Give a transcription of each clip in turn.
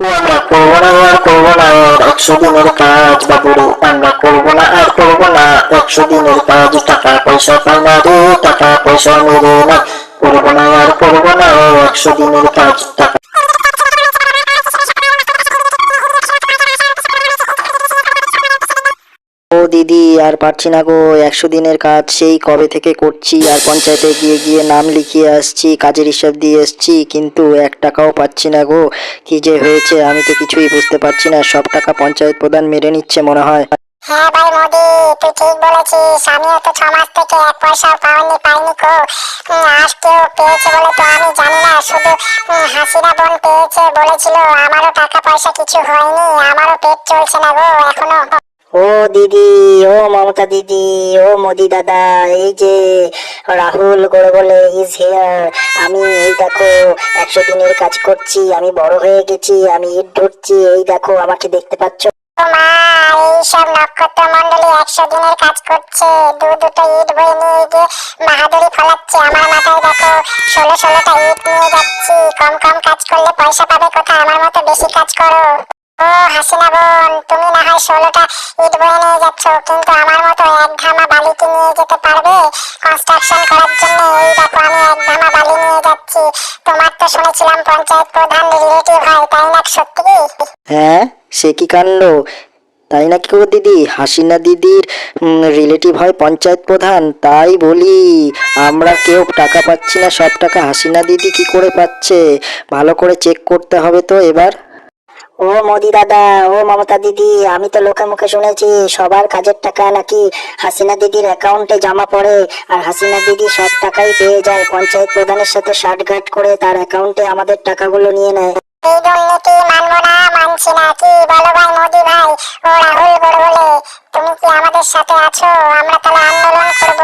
আমরা করব না আর করব না আর একশো দিনের কাজ বাবুরে আমরা করব না আর করব না একশো দিনের কাজ টাকা পয়সা পাই না রে টাকা পয়সা মেরে না করব না আর করব না একশো দিনের কাজ দিদি আর পারছি না গো। একশো দিনের কাজ, সেই কবে থেকে করছি? আর পঞ্চায়েতে গিয়ে গিয়ে নাম লিখিয়ে আসছি, কাজের হিসাব দিয়ে এসছি, কিন্তু এক টাকাও পাচ্ছি না গো। কি যে হয়েছে, আমি তো কিছুই বুঝতে পারছি না। সব টাকা পঞ্চায়েত প্রধান মেরে নিচ্ছে, মনে হয়। হ্যাঁ ভাই মোদি, তুই ঠিক বলেছিস। আমিও তো ছ মাস থেকে এক পয়সাও পাওনি, পাইনি কো আজ কেউ পেয়েছে বলে তো আমি জানি না। শুধু হাসিনা বোন পেয়েছে বলেছিল, আমারও টাকা পয়সা কিছু হয়নি, আমারও পেট চলছে না গো, এখনও ও দিদি, ও মমতা দিদি, ও মোদি দাদা, এই যে রাহুল করে বলে ইজ হেয়ার আমি এই দেখো, একশো দিনের কাজ করছি, আমি বড় হয়ে গেছি, আমি ইট ঢুকছি এই দেখো, আমাকে দেখতে পাচ্ছ? মা, এইসব নক্ষত্র মন্ডলী একশো দিনের কাজ করছে ইট বই নিয়ে গিয়ে বাহাদুরি ফলাচ্ছে, আমার মাথায় দেখো, ষোলো ষোলোটা ইট নিয়ে যাচ্ছি, কম কম কাজ করলে পয়সা পাবে কোথায়? আমার মতো বেশি কাজ করো। ও হাসিনা বোন, তুমি না হয় ষোলোটা ইট বয়ে নিয়ে যাচ্ছ, কিন্তু আমার মতো এক ধামা বালি নিয়ে যেতে পারবে? কনস্ট্রাকশন করার জন্য এই দেখো, আমি এক ধামা বালি নিয়ে যাচ্ছি। তোমার তো শুনেছিলাম পঞ্চায়েত প্রধান রিলেটিভ হয়, তাই না সত্যি? হ্যাঁ সে কি কাণ্ড? তাই নাকি গো দিদি? হাসিনা দিদির রিলেটিভ হয় পঞ্চায়েত প্রধান, তাই বলি। আমরা কেউ টাকা পাচ্ছি না, সব টাকা হাসিনা দিদি কি করে পাচ্ছে? ভালো করে চেক করতে হবে তো এবার। ও মোদি দাদা, ও মমতা দিদি, আমি তো লোকে মুখে শুনেছি সবার কাজের টাকা নাকি হাসিনা দিদির অ্যাকাউন্টে জমা পড়ে আর হাসিনা দিদি সব টাকাই পেয়ে যায়। পঞ্চায়েত প্রধানের সাথে শার্টঘাট করে তার অ্যাকাউন্টে আমাদের টাকাগুলো নিয়ে নেয়। এই দুর্নীতি না, মানছি ভাই ভাই? ও রাহুল তুমি কি আমাদের সাথে আছো? আমরা তাহলে আন্দোলন করব?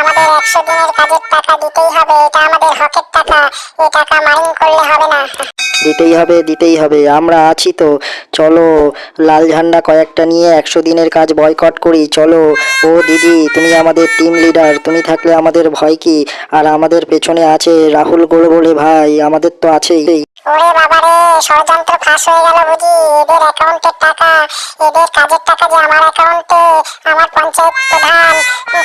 আমাদের একশো দিনের টাকা দিতেই হবে, এটা আমাদের হকের টাকা। এই টাকা মাইন করলে হবে না। দিতেই হবে দিতেই হবে। আমরা আছি তো। চলো, লাল ঝান্ডা কয়েকটা নিয়ে একশো দিনের কাজ বয়কট করি। চলো, ও দিদি, তুমি আমাদের টিম লিডার তুমি থাকলে আমাদের ভয় কি? আর আমাদের পেছনে আছে রাহুল গোড় বলে ভাই, আমাদের তো আছেই। ওরে বাবারে ষড়যন্ত্র ফাঁস হয়ে গেল বুঝি। এদের অ্যাকাউন্টের টাকা, এদের কাজের টাকা যে আমার অ্যাকাউন্টে, আমার পঞ্চায়েত প্রধান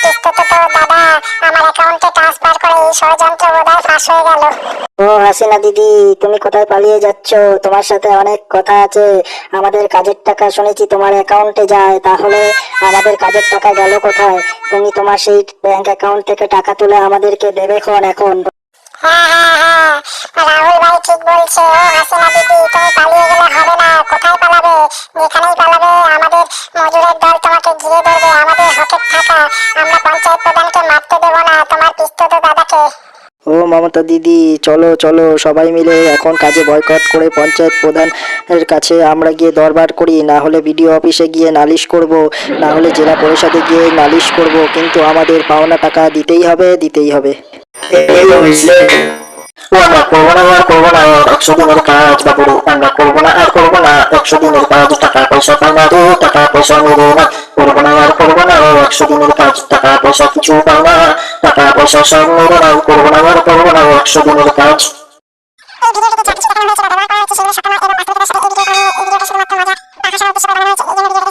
কিস্তুত দাদা, আমার অ্যাকাউন্টে ট্রান্সফার এই ষড়যন্ত্র বোধহয় ফাঁস হয়ে গেল। ও হাসিনা দিদি তুমি কোথায় পালিয়ে যাচ্ছ? তোমার সাথে অনেক কথা আছে। আমাদের কাজের টাকা শুনেছি তোমার অ্যাকাউন্টে যায়। তাহলে আমাদের কাজের টাকা গেল কোথায়? তুমি তোমার সেই ব্যাংক অ্যাকাউন্ট থেকে টাকা তুলে আমাদেরকে দেবে খন এখন। হ্যাঁ হ্যাঁ হ্যাঁ। রাহুল ভাই ঠিক বলছে। ও হাসিনা দিদি তুমি পালিয়ে গেলে হবে না। কোথায় পালাবে? যেখানেই পালাবে আমাদের মজুরের দল তোমাকে ঘিরে ধরবে। আমাদের হকের টাকা আমরা পঞ্চায়েত প্রধানকে মারতে দেবো না তোমার পিস্তত দাদাকে ও মমতা দিদি চলো চলো সবাই মিলে এখন কাজে বয়কট করে পঞ্চায়েত প্রধানের কাছে আমরা গিয়ে দরবার করি না হলে বিডিও অফিসে গিয়ে নালিশ করব না হলে জেলা পরিষদে গিয়ে নালিশ করব কিন্তু আমাদের পাওনা টাকা দিতেই হবে দিতেই হবে টাকা পয়সা কিছু পাই টাকা পয়সা সব মেরে করব না আর করব না একশো দিনের কাজ। ভিডিওটা যা কিছু দেখানো হয়েছে ব্যবহার করা হয়েছে সেগুলো সকল এবং বাস্তবতার সাথে এই ভিডিও এই ভিডিওটা শুধুমাত্র মজা। উদ্দেশ্য করা হয়েছে